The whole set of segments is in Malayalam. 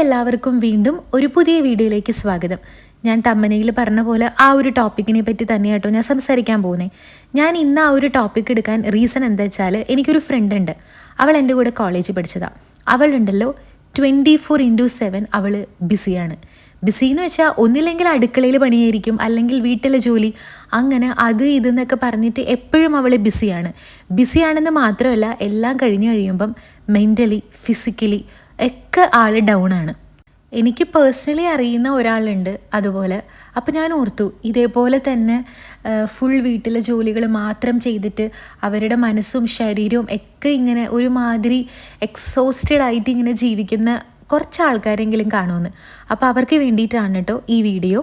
എല്ലാവർക്കും വീണ്ടും ഒരു പുതിയ വീഡിയോയിലേക്ക് സ്വാഗതം. ഞാൻ തമ്മനയിൽ പറഞ്ഞ പോലെ ആ ഒരു ടോപ്പിക്കിനെ പറ്റി തന്നെയാട്ടോ ഞാൻ സംസാരിക്കാൻ പോകുന്നത് ഞാൻ ഇന്ന് ആ ഒരു ടോപ്പിക് എടുക്കാൻ റീസൺ എന്താ വെച്ചാൽ എനിക്കൊരു ഫ്രണ്ട് ഉണ്ട്. അവൾ എന്റെ കൂടെ കോളേജിൽ പഠിച്ചതാണ് അവളുണ്ടല്ലോ ട്വന്റി ഫോർ ഇന്റു സെവൻ അവൾ ബിസിയാണ് ബിസി എന്ന് വെച്ചാൽ ഒന്നില്ലെങ്കിൽ അടുക്കളയിൽ പണിയായിരിക്കും അല്ലെങ്കിൽ വീട്ടിലെ ജോലി അങ്ങനെ അത് ഇതെന്നൊക്കെ പറഞ്ഞിട്ട് എപ്പോഴും അവൾ ബിസിയാണ് ബിസിയാണെന്ന് മാത്രമല്ല എല്ലാം കഴിഞ്ഞ് കഴിയുമ്പം മെന്റലി ഫിസിക്കലി ഒക്കെ ആൾ ഡൗൺ ആണ്. എനിക്ക് പേഴ്സണലി അറിയുന്ന ഒരാളുണ്ട് അതുപോലെ. അപ്പോൾ ഞാൻ ഓർത്തു ഇതേപോലെ തന്നെ ഫുൾ വീട്ടിലെ ജോലികൾ മാത്രം ചെയ്തിട്ട് അവരുടെ മനസ്സും ശരീരവും ഒക്കെ ഇങ്ങനെ ഒരുമാതിരി എക്സോസ്റ്റഡ് ആയിട്ട് ഇങ്ങനെ ജീവിക്കുന്ന കുറച്ച് ആൾക്കാരെങ്കിലും കാണുമെന്ന്. അപ്പോൾ അവർക്ക് വേണ്ടിയിട്ടാണ് കേട്ടോ ഈ വീഡിയോ.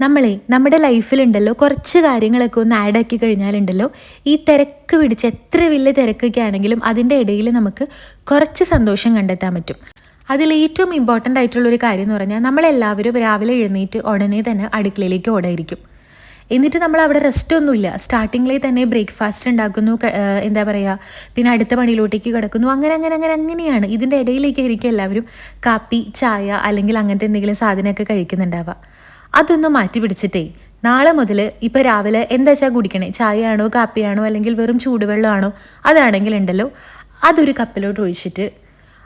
നമ്മളെ നമ്മുടെ ലൈഫിലുണ്ടല്ലോ കുറച്ച് കാര്യങ്ങളൊക്കെ ഒന്ന് ആഡ് ആക്കി കഴിഞ്ഞാലുണ്ടല്ലോ ഈ തിരക്ക് പിടിച്ച് എത്ര വലിയ തിരക്കൊക്കെ ആണെങ്കിലും അതിന്റെ ഇടയിൽ നമുക്ക് കുറച്ച് സന്തോഷം കണ്ടെത്താൻ പറ്റും. അതിൽ ഏറ്റവും ഇമ്പോർട്ടന്റ് ആയിട്ടുള്ള ഒരു കാര്യം എന്ന് പറഞ്ഞാൽ നമ്മളെല്ലാവരും രാവിലെ എഴുന്നേറ്റ് ഉടനെ തന്നെ അടുക്കളയിലേക്ക് ഓടായിരിക്കും. എന്നിട്ട് നമ്മൾ അവിടെ റെസ്റ്റ് ഒന്നുമില്ല. സ്റ്റാർട്ടിങ്ങിലേ തന്നെ ബ്രേക്ക്ഫാസ്റ്റ് ഉണ്ടാക്കുന്നു എന്താ പറയുക പിന്നെ അടുത്ത പണിയിലോട്ടേക്ക് കിടക്കുന്നു. അങ്ങനെ അങ്ങനെ അങ്ങനെ അങ്ങനെയാണ്. ഇതിന്റെ ഇടയിലേക്ക് ആയിരിക്കും എല്ലാവരും കാപ്പി ചായ അല്ലെങ്കിൽ അങ്ങനത്തെ എന്തെങ്കിലും സാധനമൊക്കെ കഴിക്കുന്നുണ്ടാവുക. അതൊന്നും മാറ്റി പിടിച്ചിട്ടേ നാളെ മുതൽ ഇപ്പോൾ രാവിലെ എന്താ വെച്ചാൽ കുടിക്കണേ? ചായയാണോ കാപ്പിയാണോ അല്ലെങ്കിൽ വെറും ചൂടുവെള്ളമാണോ? അതാണെങ്കിൽ ഉണ്ടല്ലോ. അതൊരു കപ്പിലോട്ട് ഒഴിച്ചിട്ട്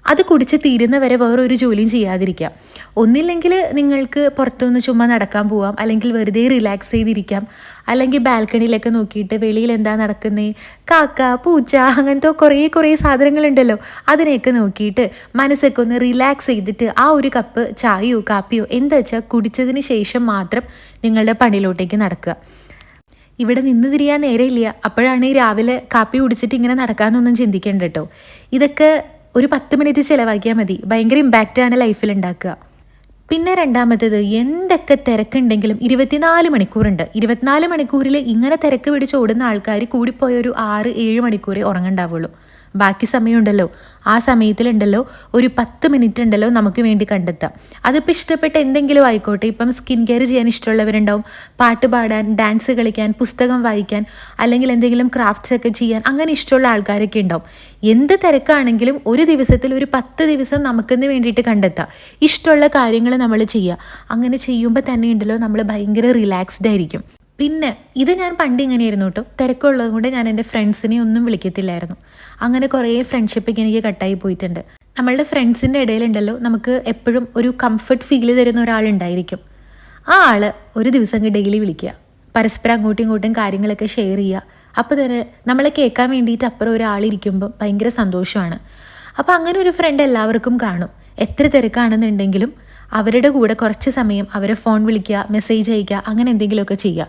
അത് കുടിച്ച് തീരുന്നവരെ വേറൊരു ജോലിയും ചെയ്യാതിരിക്കാം ഒന്നില്ലെങ്കിൽ നിങ്ങൾക്ക് പുറത്തുനിന്ന് ചുമ്മാ നടക്കാൻ പോവാം. അല്ലെങ്കിൽ വെറുതെ റിലാക്സ് ചെയ്തിരിക്കാം. അല്ലെങ്കിൽ ബാൽക്കണിയിലൊക്കെ നോക്കിയിട്ട് വെളിയിൽ എന്താ നടക്കുന്നത് കാക്ക പൂച്ച അങ്ങനത്തെ കുറേ കുറേ സാധനങ്ങളുണ്ടല്ലോ. അതിനെയൊക്കെ നോക്കിയിട്ട് മനസ്സൊക്കെ ഒന്ന് റിലാക്സ് ചെയ്തിട്ട് ആ ഒരു കപ്പ് ചായയോ കാപ്പിയോ എന്താ വെച്ചാൽ കുടിച്ചതിന് ശേഷം മാത്രം നിങ്ങളുടെ പണിയിലോട്ടേക്ക് നടക്കുക. ഇവിടെ നിന്ന് തിരിയാൻ നേരെയില്ല അപ്പോഴാണ് ഈ രാവിലെ കാപ്പി കുടിച്ചിട്ട് ഇങ്ങനെ നടക്കാമെന്നൊന്നും ചിന്തിക്കേണ്ട കേട്ടോ. ഇതൊക്കെ ഒരു പത്ത് മിനിറ്റ് ചിലവാക്കിയാൽ മതി. ഭയങ്കര ഇമ്പാക്റ്റാണ് ലൈഫിൽ ഉണ്ടാക്കുക പിന്നെ രണ്ടാമത്തേത് എന്തൊക്കെ തിരക്കുണ്ടെങ്കിലും ഇരുപത്തിനാല് മണിക്കൂറുണ്ട്. ഇരുപത്തിനാല് മണിക്കൂറിൽ ഇങ്ങനെ തിരക്ക് പിടിച്ച് ഓടുന്ന ആൾക്കാർ കൂടിപ്പോയൊരു ആറ് ഏഴ് മണിക്കൂറേ ഉറങ്ങണ്ടാവുള്ളൂ. ബാക്കി സമയമുണ്ടല്ലോ. ആ സമയത്തിലുണ്ടല്ലോ. ഒരു പത്ത് മിനിറ്റ് ഉണ്ടല്ലോ നമുക്ക് വേണ്ടി കണ്ടെത്താം. അതിപ്പോൾ ഇഷ്ടപ്പെട്ട എന്തെങ്കിലും ആയിക്കോട്ടെ. ഇപ്പം സ്കിൻ കെയർ ചെയ്യാൻ ഇഷ്ടമുള്ളവരുണ്ടാവും. പാട്ട് പാടാൻ ഡാൻസ് കളിക്കാൻ പുസ്തകം വായിക്കാൻ അല്ലെങ്കിൽ എന്തെങ്കിലും ക്രാഫ്റ്റ്സ് ഒക്കെ ചെയ്യാൻ അങ്ങനെ ഇഷ്ടമുള്ള ആൾക്കാരൊക്കെ ഉണ്ടാവും. എന്ത് തിരക്കാണെങ്കിലും ഒരു ദിവസത്തിൽ ഒരു പത്ത് ദിവസം നമുക്കെന്ന് വേണ്ടിയിട്ട് കണ്ടെത്താം. ഇഷ്ടമുള്ള കാര്യങ്ങൾ നമ്മൾ ചെയ്യുക. അങ്ങനെ ചെയ്യുമ്പോൾ തന്നെ ഉണ്ടല്ലോ നമ്മൾ ഭയങ്കര റിലാക്സ്ഡ് ആയിരിക്കും. പിന്നെ ഇത് ഞാൻ പണ്ട് ഇങ്ങനെയായിരുന്നു കേട്ടോ. തിരക്കുള്ളത് കൊണ്ട് ഞാൻ എന്റെ ഫ്രണ്ട്സിനെ ഒന്നും വിളിക്കത്തില്ലായിരുന്നു. അങ്ങനെ കുറേ ഫ്രണ്ട്ഷിപ്പൊക്കെ എനിക്ക് കട്ടായി പോയിട്ടുണ്ട്. നമ്മളുടെ ഫ്രണ്ട്സിന്റെ ഇടയിലുണ്ടല്ലോ നമുക്ക് എപ്പോഴും ഒരു കംഫർട്ട് ഫീൽ തരുന്ന ഒരാളുണ്ടായിരിക്കും. ആ ആൾ ഒരു ദിവസം ഡെയിലി വിളിക്കുക. പരസ്പരം അങ്ങോട്ടും ഇങ്ങോട്ടും കാര്യങ്ങളൊക്കെ ഷെയർ ചെയ്യുക. അപ്പോൾ തന്നെ നമ്മളെ കേൾക്കാൻ വേണ്ടിയിട്ട് അപ്പുറം ഒരാളിരിക്കുമ്പോൾ ഭയങ്കര സന്തോഷമാണ്. അപ്പോൾ അങ്ങനെ ഒരു ഫ്രണ്ട് എല്ലാവർക്കും കാണും. എത്ര തിരക്കാണെന്നുണ്ടെങ്കിലും അവരുടെ കൂടെ കുറച്ച് സമയം അവരെ ഫോൺ വിളിക്കുക മെസ്സേജ് അയക്കുക അങ്ങനെ എന്തെങ്കിലുമൊക്കെ ചെയ്യുക.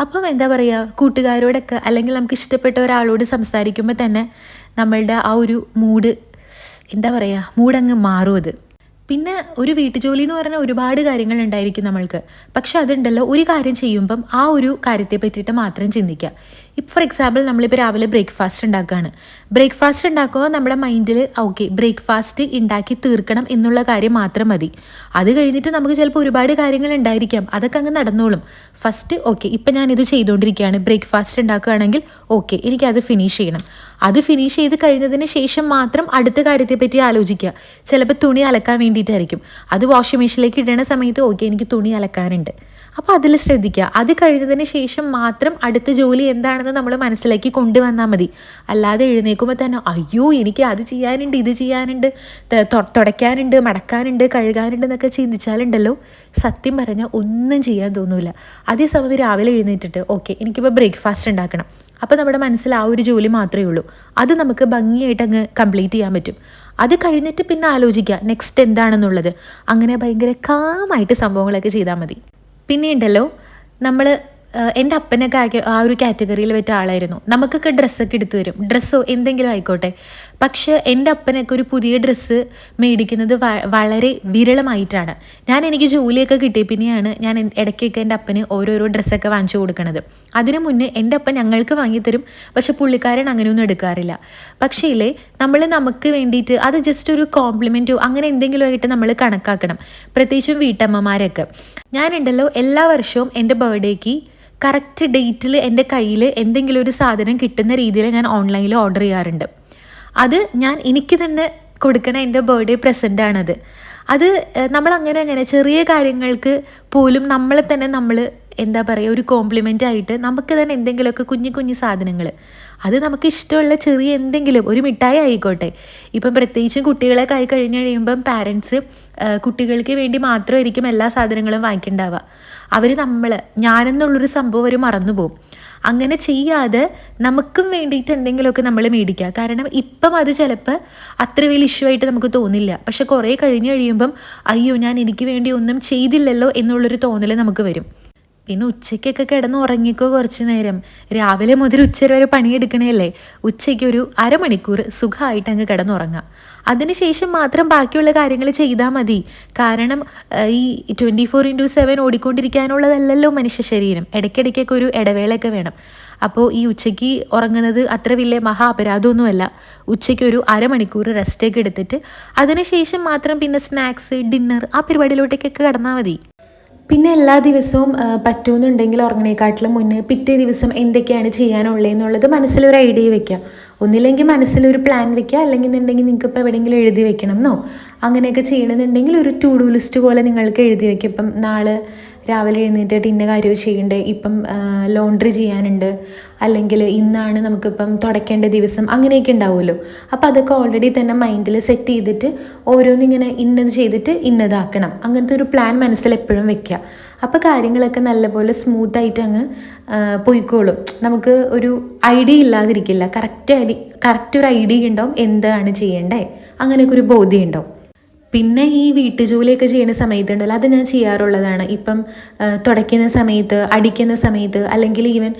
അപ്പം എന്താ പറയുക കൂട്ടുകാരോടൊക്കെ അല്ലെങ്കിൽ നമുക്ക് ഇഷ്ടപ്പെട്ട ഒരാളോട് സംസാരിക്കുമ്പോൾ തന്നെ നമ്മളുടെ ആ ഒരു മൂഡ് എന്താ പറയുക മൂഡങ്ങ് മാറും അത്. പിന്നെ ഒരു വീട്ടുജോലി എന്ന് പറഞ്ഞാൽ ഒരുപാട് കാര്യങ്ങൾ ഉണ്ടായിരിക്കും നമ്മൾക്ക്. പക്ഷെ അതുണ്ടല്ലോ ഒരു കാര്യം ചെയ്യുമ്പം ആ ഒരു കാര്യത്തെ പറ്റിയിട്ട് മാത്രം ചിന്തിക്കുക ഇപ്പം ഫോർ എക്സാമ്പിൾ നമ്മളിപ്പോൾ രാവിലെ ബ്രേക്ക്ഫാസ്റ്റ് ഉണ്ടാക്കുകയാണ് ബ്രേക്ക്ഫാസ്റ്റ് ഉണ്ടാക്കുമ്പോൾ നമ്മുടെ മൈൻഡിൽ ഓക്കെ ബ്രേക്ക്ഫാസ്റ്റ് ഉണ്ടാക്കി തീർക്കണം എന്നുള്ള കാര്യം മാത്രം മതി. അത് കഴിഞ്ഞിട്ട് നമുക്ക് ചിലപ്പോൾ ഒരുപാട് കാര്യങ്ങൾ ഉണ്ടായിരിക്കാം. അതൊക്കെ അങ്ങ് നടന്നോളും. ഫസ്റ്റ് ഓക്കെ ഇപ്പം ഞാനിത് ചെയ്തുകൊണ്ടിരിക്കുകയാണ് ബ്രേക്ക്ഫാസ്റ്റ് ഉണ്ടാക്കുകയാണെങ്കിൽ ഓക്കെ എനിക്കത് ഫിനിഷ് ചെയ്യണം. അത് ഫിനിഷ് ചെയ്ത് കഴിഞ്ഞതിന് ശേഷം മാത്രം അടുത്ത കാര്യത്തെ പറ്റി ആലോചിക്കുക. ചിലപ്പോൾ തുണി അലക്കാൻ വേണ്ടിയിട്ടായിരിക്കും. അത് വാഷിംഗ് മെഷീനിലേക്ക് ഇടണ സമയത്ത് ഓക്കെ എനിക്ക് തുണി അലക്കാനുണ്ട്. അപ്പോൾ അതിൽ ശ്രദ്ധിക്കുക. അത് കഴിഞ്ഞതിന് ശേഷം മാത്രം അടുത്ത ജോലി എന്താണെന്ന് നമ്മൾ മനസ്സിലാക്കി കൊണ്ടുവന്നാൽ മതി. അല്ലാതെ എഴുന്നേൽക്കുമ്പോൾ തന്നെ അയ്യോ എനിക്ക് അത് ചെയ്യാനുണ്ട് ഇത് ചെയ്യാനുണ്ട് തുടയ്ക്കാനുണ്ട് മടക്കാനുണ്ട് കഴുകാനുണ്ട് എന്നൊക്കെ ചിന്തിച്ചാലുണ്ടല്ലോ. സത്യം പറഞ്ഞാൽ ഒന്നും ചെയ്യാൻ തോന്നില്ല അതേസമയം രാവിലെ എഴുന്നേറ്റിട്ട് ഓക്കെ എനിക്കിപ്പോൾ ബ്രേക്ക്ഫാസ്റ്റ് ഉണ്ടാക്കണം. അപ്പോൾ നമ്മുടെ മനസ്സിൽ ആ ഒരു ജോലി മാത്രമേ ഉള്ളൂ. അത് നമുക്ക് ഭംഗിയായിട്ട് അങ്ങ് കംപ്ലീറ്റ് ചെയ്യാൻ പറ്റും. അത് കഴിഞ്ഞിട്ട് പിന്നെ ആലോചിക്കുക നെക്സ്റ്റ് എന്താണെന്നുള്ളത്? അങ്ങനെ ഭയങ്കര കാമായിട്ട് സംഭവങ്ങളൊക്കെ ചെയ്താൽ മതി. പിന്നെ ഉണ്ടല്ലോ നമ്മൾ എന്റെ അപ്പനൊക്കെ ആ ഒരു കാറ്റഗറിയിൽ പറ്റിയ ആളായിരുന്നു. നമുക്കൊക്കെ ഡ്രസ്സൊക്കെ എടുത്തു തരും. ഡ്രസ്സോ എന്തെങ്കിലും ആയിക്കോട്ടെ. പക്ഷേ എന്റെ അപ്പനൊക്കെ ഒരു പുതിയ ഡ്രസ്സ് മേടിക്കുന്നത് വളരെ വിരളമായിട്ടാണ്. ഞാൻ എനിക്ക് ജോലിയൊക്കെ കിട്ടിയ പിന്നെയാണ് ഞാൻ ഇടയ്ക്കൊക്കെ എന്റെ അപ്പന് ഓരോരോ ഡ്രസ്സൊക്കെ വാങ്ങിച്ചു കൊടുക്കുന്നത് അതിനു മുന്നേ എന്റെ അപ്പൻ ഞങ്ങൾക്ക് വാങ്ങിത്തരും പക്ഷെ പുള്ളിക്കാരൻ അങ്ങനെയൊന്നും എടുക്കാറില്ല. പക്ഷേ ഇല്ലേ നമ്മൾ നമുക്ക് വേണ്ടിയിട്ട് അത് ജസ്റ്റ് ഒരു കോംപ്ലിമെന്റോ അങ്ങനെ എന്തെങ്കിലും ആയിട്ട് നമ്മൾ കണക്കാക്കണം. പ്രത്യേകിച്ചും വീട്ടമ്മമാരൊക്കെ. ഞാനുണ്ടല്ലോ എല്ലാ വർഷവും എന്റെ ബർത്ത്ഡേക്ക് കറക്റ്റ് ഡേറ്റിൽ എന്റെ കയ്യിൽ എന്തെങ്കിലും ഒരു സാധനം കിട്ടുന്ന രീതിയിൽ ഞാൻ ഓൺലൈനിൽ ഓർഡർ ചെയ്യാറുണ്ട്. അത് ഞാൻ എനിക്ക് തന്നെ കൊടുക്കണ എന്റെ ബർത്ത്ഡേ പ്രസന്റ് ആണത് അത് നമ്മൾ അങ്ങനെ അങ്ങനെ ചെറിയ കാര്യങ്ങൾക്ക് പോലും നമ്മളെ തന്നെ നമ്മൾ എന്താ പറയുക ഒരു കോംപ്ലിമെന്റ് ആയിട്ട് നമുക്ക് തന്നെ എന്തെങ്കിലുമൊക്കെ കുഞ്ഞു കുഞ്ഞു സാധനങ്ങൾ അത് നമുക്ക് ഇഷ്ടമുള്ള ചെറിയ എന്തെങ്കിലും ഒരു മിഠായി ആയിക്കോട്ടെ. ഇപ്പം പ്രത്യേകിച്ചും കുട്ടികളൊക്കെ ആയി കഴിഞ്ഞ് കഴിയുമ്പം പാരൻസ് കുട്ടികൾക്ക് വേണ്ടി മാത്രമായിരിക്കും എല്ലാ സാധനങ്ങളും വാങ്ങിക്കണ്ടാവുക. അവർ നമ്മൾ ഞാനെന്നുള്ളൊരു സംഭവം അവർ മറന്നു പോകും അങ്ങനെ ചെയ്യാതെ നമുക്കും വേണ്ടിയിട്ട് എന്തെങ്കിലുമൊക്കെ നമ്മൾ മേടിക്കുക. കാരണം ഇപ്പം അത് ചിലപ്പോൾ അത്ര വലിയ ഇഷ്യൂ ആയിട്ട് നമുക്ക് തോന്നില്ല. പക്ഷെ കുറേ കഴിഞ്ഞ് കഴിയുമ്പം അയ്യോ ഞാൻ എനിക്ക് വേണ്ടി ഒന്നും ചെയ്തില്ലല്ലോ എന്നുള്ളൊരു തോന്നൽ നമുക്ക് വരും. പിന്നെ ഉച്ചയ്ക്കൊക്കെ കിടന്ന് ഉറങ്ങിക്കോ കുറച്ച് നേരം. രാവിലെ മുതൽ ഉച്ച വരെ പണിയെടുക്കണേല്ലേ ഉച്ചയ്ക്ക് ഒരു അരമണിക്കൂർ സുഖമായിട്ട് അങ്ങ് കിടന്നുറങ്ങാം. അതിനുശേഷം മാത്രം ബാക്കിയുള്ള കാര്യങ്ങൾ ചെയ്താൽ മതി. കാരണം ഈ ട്വന്റി ഫോർ ഇന്റു സെവൻ ഓടിക്കൊണ്ടിരിക്കാനുള്ളതല്ലല്ലോ മനുഷ്യ ശരീരം. ഇടയ്ക്കിടയ്ക്കൊക്കെ ഒരു ഇടവേളയൊക്കെ വേണം. അപ്പോൾ ഈ ഉച്ചയ്ക്ക് ഉറങ്ങുന്നത് അത്ര വലിയ മഹാ അപരാധമൊന്നുമല്ല. ഉച്ചയ്ക്ക് ഒരു അരമണിക്കൂർ റെസ്റ്റൊക്കെ എടുത്തിട്ട് അതിനുശേഷം മാത്രം പിന്നെ സ്നാക്സ് ഡിന്നർ ആ പരിപാടിയിലോട്ടേക്കൊക്കെ കടന്നാൽ മതി. പിന്നെ എല്ലാ ദിവസവും പറ്റുമെന്നുണ്ടെങ്കിൽ ഉറങ്ങണേക്കാട്ടിലും മുന്നേ പിറ്റേ ദിവസം എന്തൊക്കെയാണ് ചെയ്യാനുള്ളതെന്നുള്ളത് മനസ്സിലൊരു ഐഡിയ വെക്കുക ഒന്നില്ലെങ്കിൽ മനസ്സിലൊരു പ്ലാൻ വെക്കുക അല്ലെങ്കിൽ എന്നുണ്ടെങ്കിൽ നിങ്ങൾക്ക് ഇപ്പോൾ എവിടെയെങ്കിലും എഴുതി വെക്കണം എന്നോ അങ്ങനെയൊക്കെ ചെയ്യണമെന്നുണ്ടെങ്കിൽ ഒരു ടു ഡു ലിസ്റ്റ് പോലെ നിങ്ങൾക്ക് എഴുതി വെക്കുക ഇപ്പം നാളെ രാവിലെ എഴുന്നേറ്റിട്ട് ഇന്ന കാര്യം ചെയ്യണ്ടേ? ഇപ്പം ലോണ്ട്രി ചെയ്യാനുണ്ട്. അല്ലെങ്കിൽ ഇന്നാണ് നമുക്കിപ്പം തുടയ്ക്കേണ്ട ദിവസം അങ്ങനെയൊക്കെ ഉണ്ടാവുമല്ലോ. അപ്പോൾ അതൊക്കെ ഓൾറെഡി തന്നെ മൈൻഡിൽ സെറ്റ് ചെയ്തിട്ട് ഓരോന്നിങ്ങനെ ഇന്നത് ചെയ്തിട്ട് ഇന്നതാക്കണം. അങ്ങനത്തെ ഒരു പ്ലാൻ മനസ്സിൽ എപ്പോഴും വെക്കുക. അപ്പോൾ കാര്യങ്ങളൊക്കെ നല്ലപോലെ സ്മൂത്തായിട്ട് അങ്ങ് പോയിക്കോളും. നമുക്ക് ഒരു ഐഡിയ ഇല്ലാതിരിക്കില്ല. കറക്റ്റ് ഐഡി കറക്റ്റ് ഒരു ഐഡിയ ഉണ്ടാവും. എന്താണ് ചെയ്യേണ്ടത് അങ്ങനെയൊക്കെ ഒരു ബോധ്യം ഉണ്ടാവും. പിന്നെ ഈ വീട്ടുജോലിയൊക്കെ ചെയ്യുന്ന സമയത്തുണ്ടല്ലോ അത് ഞാൻ ചെയ്യാറുള്ളതാണ്. ഇപ്പം തുടയ്ക്കുന്ന സമയത്ത് അടിക്കുന്ന സമയത്ത് അല്ലെങ്കിൽ ഈവൻ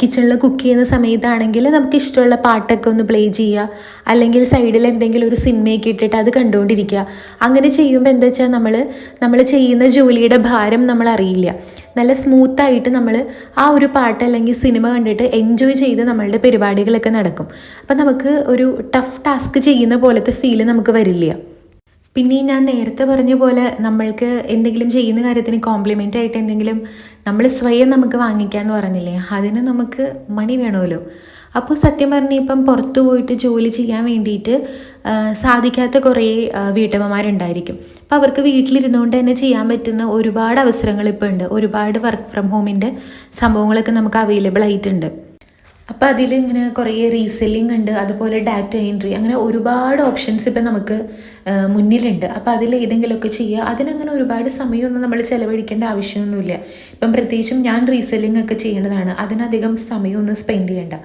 കിച്ചണിൽ കുക്ക് ചെയ്യുന്ന സമയത്താണെങ്കിൽ നമുക്ക് ഇഷ്ടമുള്ള പാട്ടൊക്കെ ഒന്ന് പ്ലേ ചെയ്യുക. അല്ലെങ്കിൽ സൈഡിൽ എന്തെങ്കിലും ഒരു സിനിമയൊക്കെ ഇട്ടിട്ട് അത് കണ്ടുകൊണ്ടിരിക്കുക. അങ്ങനെ ചെയ്യുമ്പോൾ എന്താ വെച്ചാൽ നമ്മൾ നമ്മൾ ചെയ്യുന്ന ജോലിയുടെ ഭാരം നമ്മൾ അറിയില്ല. നല്ല സ്മൂത്തായിട്ട് നമ്മൾ ആ ഒരു പാട്ട് അല്ലെങ്കിൽ സിനിമ കണ്ടിട്ട് എൻജോയ് ചെയ്ത് നമ്മളുടെ പരിപാടികളൊക്കെ നടക്കും. അപ്പം നമുക്ക് ഒരു ടഫ് ടാസ്ക് ചെയ്യുന്ന പോലത്തെ ഫീൽ നമുക്ക് വരില്ല. പിന്നെ ഞാൻ നേരത്തെ പറഞ്ഞ പോലെ നമ്മൾക്ക് എന്തെങ്കിലും ചെയ്യുന്ന കാര്യത്തിന് കോംപ്ലിമെന്റ് ആയിട്ട് എന്തെങ്കിലും നമ്മൾ സ്വയം നമുക്ക് വാങ്ങിക്കാമെന്ന് പറഞ്ഞില്ലേ അതിന് നമുക്ക് മണി വേണമല്ലോ. അപ്പോൾ സത്യം പറഞ്ഞാൽ ഇപ്പം പുറത്തു പോയിട്ട് ജോലി ചെയ്യാൻ വേണ്ടിയിട്ട് സാധിക്കാത്ത കുറേ വീട്ടമ്മമാരുണ്ടായിരിക്കും. അപ്പോൾ അവർക്ക് വീട്ടിലിരുന്നുകൊണ്ട് തന്നെ ചെയ്യാൻ പറ്റുന്ന ഒരുപാട് അവസരങ്ങൾ ഇപ്പോൾ ഉണ്ട്. ഒരുപാട് വർക്ക് ഫ്രം ഹോമിന്റെ സംഭവങ്ങളൊക്കെ നമുക്ക് അവൈലബിൾ ആയിട്ടുണ്ട്. അപ്പോൾ അതിൽ ഇങ്ങനെ കുറേ റീസെല്ലിംഗ് ഉണ്ട് അതുപോലെ ഡാറ്റ എൻട്രി അങ്ങനെ ഒരുപാട് ഓപ്ഷൻസ് ഇപ്പം നമുക്ക് മുന്നിലുണ്ട്. അപ്പോൾ അതിൽ ഏതെങ്കിലുമൊക്കെ ചെയ്യുക അതിനങ്ങനെ ഒരുപാട് സമയമൊന്നും നമ്മൾ ചിലവഴിക്കേണ്ട ആവശ്യമൊന്നുമില്ല. ഇപ്പം പ്രത്യേകിച്ചും ഞാൻ റീസെല്ലിംഗ് ഒക്കെ ചെയ്യേണ്ടതാണ്. അതിനധികം സമയമൊന്നും സ്പെൻഡ് ചെയ്യേണ്ട.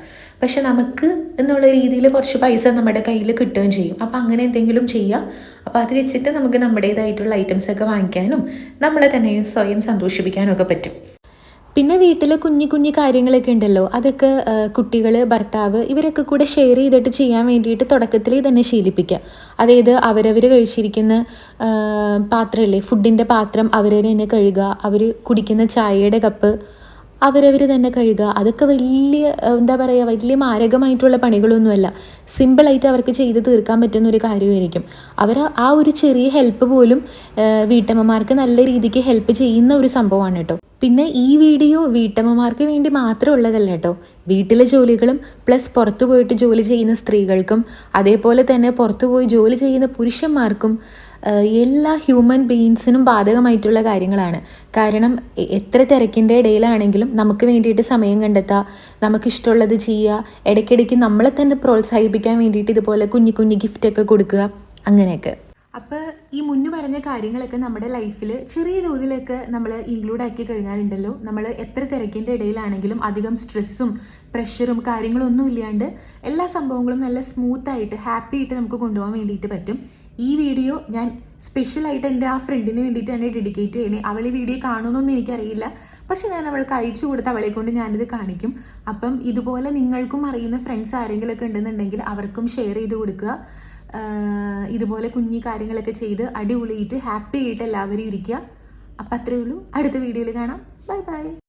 പക്ഷെ നമുക്ക് എന്നുള്ള രീതിയിൽ കുറച്ച് പൈസ നമ്മുടെ കയ്യിൽ കിട്ടുകയും ചെയ്യും. അപ്പോൾ അങ്ങനെ എന്തെങ്കിലും ചെയ്യാം. അപ്പോൾ അത് വെച്ചിട്ട് നമുക്ക് നമ്മുടേതായിട്ടുള്ള ഐറ്റംസ് ഒക്കെ വാങ്ങിക്കാനും നമ്മളെ തന്നെ സ്വയം സന്തോഷിപ്പിക്കാനും ഒക്കെ പറ്റും. പിന്നെ വീട്ടിലെ കുഞ്ഞു കുഞ്ഞു കാര്യങ്ങളൊക്കെ ഉണ്ടല്ലോ. അതൊക്കെ കുട്ടികൾ ഭർത്താവ് ഇവരൊക്കെ കൂടെ ഷെയർ ചെയ്തിട്ട് ചെയ്യാൻ വേണ്ടിയിട്ട് തുടക്കത്തിൽ തന്നെ ശീലിപ്പിക്കുക അതായത് അവരവർ കഴിച്ചിരിക്കുന്ന പാത്രമല്ലേ ഫുഡിന്റെ പാത്രം അവരവർ തന്നെ കഴുകുക അവർ കുടിക്കുന്ന ചായയുടെ കപ്പ് അവരവർ തന്നെ കഴുകുക അതൊക്കെ വലിയ എന്താ പറയുക വലിയ മാരകമായിട്ടുള്ള പണികളൊന്നുമല്ല. സിമ്പിളായിട്ട് അവർക്ക് ചെയ്ത് തീർക്കാൻ പറ്റുന്ന ഒരു കാര്യമായിരിക്കും. അവർ ആ ഒരു ചെറിയ ഹെൽപ്പ് പോലും വീട്ടമ്മമാർക്ക് നല്ല രീതിക്ക് ഹെൽപ്പ് ചെയ്യുന്ന ഒരു സംഭവമാണ് കേട്ടോ. പിന്നെ ഈ വീഡിയോ വീട്ടമ്മമാർക്ക് വേണ്ടി മാത്രം ഉള്ളതല്ല കേട്ടോ. വീട്ടിലെ ജോലികളും പ്ലസ് പുറത്തു പോയിട്ട് ജോലി ചെയ്യുന്ന സ്ത്രീകൾക്കും അതേപോലെ തന്നെ പുറത്തു പോയി ജോലി ചെയ്യുന്ന പുരുഷന്മാർക്കും എല്ലാ ഹ്യൂമൻ ബീയിങ്സിനും ബാധകമായിട്ടുള്ള കാര്യങ്ങളാണ്. കാരണം എത്ര തിരക്കിന്റെ ഇടയിലാണെങ്കിലും നമുക്ക് വേണ്ടിയിട്ട് സമയം കണ്ടെത്തുക നമുക്കിഷ്ടമുള്ളത് ചെയ്യുക ഇടയ്ക്കിടയ്ക്ക് നമ്മളെ തന്നെ പ്രോത്സാഹിപ്പിക്കാൻ വേണ്ടിയിട്ട് ഇതുപോലെ കുഞ്ഞു കുഞ്ഞു ഗിഫ്റ്റൊക്കെ കൊടുക്കുക അങ്ങനെയൊക്കെ. അപ്പോൾ ഈ മുന്നു പറഞ്ഞ കാര്യങ്ങളൊക്കെ നമ്മുടെ ലൈഫിൽ ചെറിയ തോതിലൊക്കെ നമ്മൾ ഇൻക്ലൂഡ് ആക്കി കഴിഞ്ഞാലുണ്ടല്ലോ നമ്മൾ എത്ര തിരക്കിന്റെ ഇടയിലാണെങ്കിലും അധികം സ്ട്രെസ്സും പ്രഷറും കാര്യങ്ങളൊന്നും ഇല്ലാണ്ട് എല്ലാ സംഭവങ്ങളും നല്ല സ്മൂത്തായിട്ട് ഹാപ്പി ആയിട്ട് നമുക്ക് കൊണ്ടുപോകാൻ വേണ്ടിയിട്ട് പറ്റും. ഈ വീഡിയോ ഞാൻ സ്പെഷ്യലായിട്ട് എന്റെ ആ ഫ്രണ്ടിന് വേണ്ടിയിട്ടാണ് ഡെഡിക്കേറ്റ് ചെയ്യണേ. അവൾ ഈ വീഡിയോ കാണുമെന്നൊന്നും എനിക്കറിയില്ല. പക്ഷെ ഞാൻ അവൾക്ക് അയച്ചു കൊടുത്ത് അവളെ കൊണ്ട് ഞാനിത് കാണിക്കും. അപ്പം ഇതുപോലെ നിങ്ങൾക്കും അറിയുന്ന ഫ്രണ്ട്സ് ആരെങ്കിലുമൊക്കെ ഉണ്ടെന്നുണ്ടെങ്കിൽ അവർക്കും ഷെയർ ചെയ്ത് കൊടുക്കുക. ഇതുപോലെ കുഞ്ഞി കാര്യങ്ങളൊക്കെ ചെയ്ത് അടിപൊളിയിട്ട് ഹാപ്പി ആയിട്ട് എല്ലാവരും ഇരിക്കുക. അപ്പം അത്രയേ ഉള്ളൂ. അടുത്ത വീഡിയോയിൽ കാണാം. Bye bye